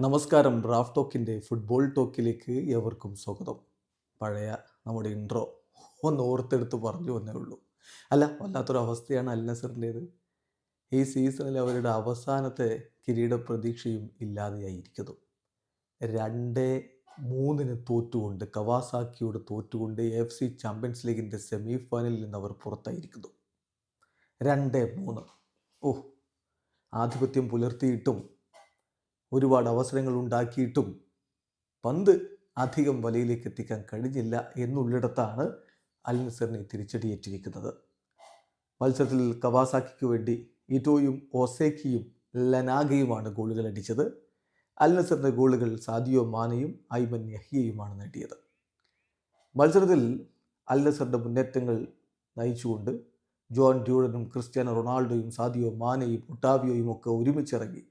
നമസ്കാരം. Raf ടോക്കിന്റെ football ടോക്കിലേക്ക് ഏവർക്കും സ്വാഗതം. പഴയ നമ്മുടെ ഇൻട്രോ ഒന്ന് ഓർത്തെടുത്ത് പറഞ്ഞു വന്നേ ഉള്ളൂ. അല്ല വല്ലാത്തൊരു അവസ്ഥയാണ് അൽ നസറിന്റേത്. ഈ സീസണിൽ അവരുടെ അവസാനത്തെ കിരീട പ്രതീക്ഷയും ഇല്ലാതെയായിരിക്കുന്നു. രണ്ട് മൂന്നിന് തോറ്റുകൊണ്ട് കവാസാക്കിയോട് തോറ്റുകൊണ്ട് എഫ് സി ചാമ്പ്യൻസ് ലീഗിന്റെ സെമി ഫൈനലിൽ നിന്ന് അവർ പുറത്തായിരിക്കുന്നു. രണ്ട് മൂന്ന്. ഓ ആധിപത്യം പുലർത്തിയിട്ടും ഒരുപാട് അവസരങ്ങൾ ഉണ്ടാക്കിയിട്ടും പന്ത് അധികം വലയിലേക്ക് എത്തിക്കാൻ കഴിഞ്ഞില്ല എന്നുള്ളിടത്താണ് അൽ നസറിനെ തിരിച്ചടിയേറ്റിരിക്കുന്നത്. മത്സരത്തിൽ കവാസാക്കിക്ക് വേണ്ടി ഇറ്റോയും ഒസേക്കിയും ലനാഗയുമാണ് ഗോളുകൾ അടിച്ചത്. അൽ നസറിന്റെ ഗോളുകൾ സാദിയോ മാനയും ഐമൻ യഹിയയുമാണ് നേടിയത്. മത്സരത്തിൽ അൽ നസറിന്റെ മുന്നേറ്റങ്ങൾ നയിച്ചുകൊണ്ട് ജോൺ ഡ്യൂഡനും ക്രിസ്ത്യാനോ റൊണാൾഡോയും സാദിയോ മാനയും ഒട്ടാവിയോയും ഒക്കെ ഒരുമിച്ചിറങ്ങി.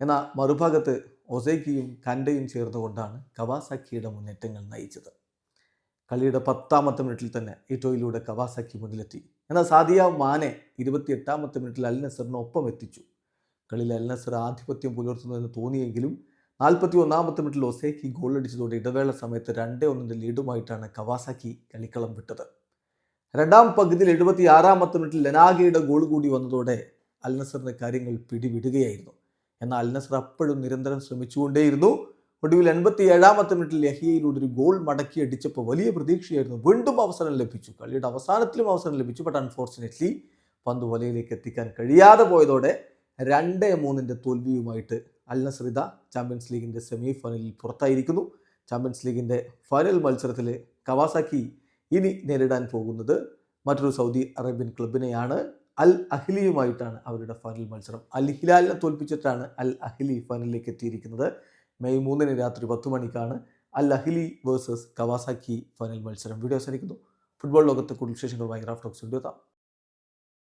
എന്നാൽ മറുഭാഗത്ത് ഒസേക്കിയും കണ്ടയും ചേർന്നുകൊണ്ടാണ് കവാസാക്കിയുടെ മുന്നേറ്റങ്ങൾ നയിച്ചത്. കളിയുടെ പത്താമത്തെ മിനിറ്റിൽ തന്നെ ഇറ്റോയിലൂടെ കവാസാക്കി മുന്നിലെത്തി. എന്നാൽ സാദിയ മാനെ ഇരുപത്തിയെട്ടാമത്തെ മിനിറ്റിൽ അൽ നസറിന് ഒപ്പം എത്തിച്ചു. കളിയിൽ അൽ നസർ ആധിപത്യം പുലർത്തുന്നതെന്ന് തോന്നിയെങ്കിലും നാൽപ്പത്തി ഒന്നാമത്തെ മിനിറ്റിൽ ഒസേക്കി ഗോൾ അടിച്ചതോടെ ഇടവേള സമയത്ത് രണ്ടേ ഒന്നിന്റെ ലീഡുമായിട്ടാണ് കവാസാക്കി കളിക്കളം വിട്ടത്. രണ്ടാം പകുതിയിൽ എഴുപത്തി ആറാമത്തെ മിനിറ്റിൽ ലനാഗയുടെ ഗോൾ കൂടി വന്നതോടെ അൽ കാര്യങ്ങൾ പിടിവിടുകയായിരുന്നു. എന്നാൽ അൽ നസർ അപ്പോഴും നിരന്തരം ശ്രമിച്ചുകൊണ്ടേയിരുന്നു. ഒടുവിൽ എൺപത്തി ഏഴാമത്തെ മിനിറ്റിൽ ലഹിയയിലൂടെ ഒരു ഗോൾ മടക്കി അടിച്ചപ്പോൾ വലിയ പ്രതീക്ഷയായിരുന്നു. വീണ്ടും അവസരം ലഭിച്ചു. കളിയുടെ അവസാനത്തിലും അവസരം ലഭിച്ചു. ബട്ട് അൺഫോർച്ചുനേറ്റ്ലി പന്ത് വലയിലേക്ക് എത്തിക്കാൻ കഴിയാതെ പോയതോടെ രണ്ട് മൂന്നിന്റെ തോൽവിയുമായിട്ട് അൽ ഇത ചാമ്പ്യൻസ് ലീഗിന്റെ സെമി ഫൈനലിൽ പുറത്തായിരിക്കുന്നു. ചാമ്പ്യൻസ് ലീഗിന്റെ ഫൈനൽ മത്സരത്തിൽ കവാസാക്കി ഇനി നേരിടാൻ പോകുന്നത് മറ്റൊരു സൗദി അറേബ്യൻ ക്ലബിനെയാണ് അൽ അഹ്ലിയുമായിട്ടാണ് അവരുടെ ഫൈനൽ മത്സരം. അൽ ഹിലാലിനെ തോൽപ്പിച്ചിട്ടാണ് അൽ അഹ്ലി ഫൈനലിലേക്ക് എത്തിയിരിക്കുന്നത്. മെയ് മൂന്നിന് രാത്രി പത്ത് മണിക്കാണ് Al Ahli versus Kawasaki final മത്സരം. വീഡിയോ അവസാനിക്കുന്നു. ഫുട്ബോൾ ലോകത്തെ കൂടുതൽ വിശേഷങ്ങളുമായി റാഫ്റ്റോക്സ് വീഡിയോ എത്താം.